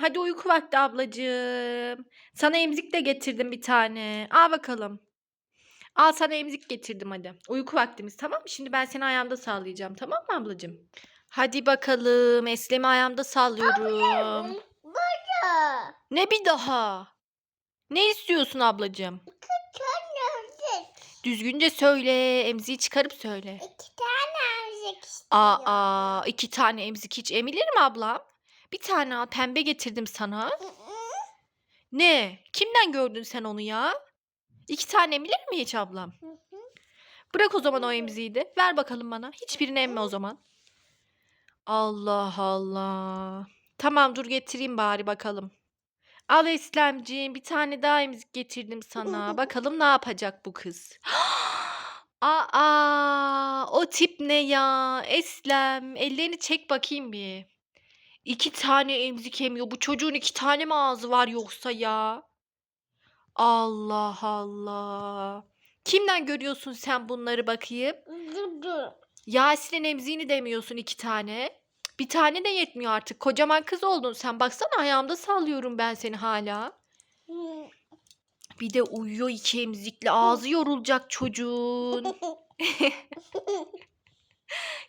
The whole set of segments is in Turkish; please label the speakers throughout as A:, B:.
A: Hadi uyku vakti ablacığım. Sana emzik de getirdim bir tane. Al bakalım. Al sana emzik getirdim hadi. Uyku vaktimiz tamam mı? Şimdi ben seni ayağımda sallayacağım tamam mı ablacığım? Hadi bakalım. Eslem'i ayağımda sallıyorum.
B: Burada.
A: Ne bir daha? Ne istiyorsun ablacığım?
B: Tane
A: Düzgünce söyle. Emziği çıkarıp söyle.
B: İki tane emzik istiyorum.
A: Aa, iki tane emzik hiç emilir mi ablam? Bir tane al pembe getirdim sana. Ne? Kimden gördün sen onu ya? İki tane emilir mi hiç ablam? Bırak o zaman o emziği de. Ver bakalım bana. Hiçbirini emme o zaman. Allah Allah. Tamam dur getireyim bari bakalım. Al Eslemciğim bir tane daha emzik getirdim sana. Bakalım ne yapacak bu kız. Aa, o tip ne ya? Eslem, ellerini çek bakayım bir. İki tane emzik emiyor. Bu çocuğun iki tane mi ağzı var yoksa ya? Allah Allah. Kimden görüyorsun sen bunları bakayım? Yasin'in emziğini demiyorsun iki tane. Bir tane de yetmiyor artık. Kocaman kız oldun sen. Baksana ayağımda sallıyorum ben seni hala. Bir de uyuyor iki emzikle. Ağzı yorulacak çocuğun.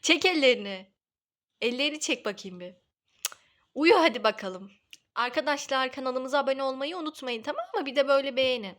A: Çek ellerini. Ellerini çek bakayım bir. Uyu hadi bakalım. Arkadaşlar kanalımıza abone olmayı unutmayın tamam mı? Bir de böyle beğenin.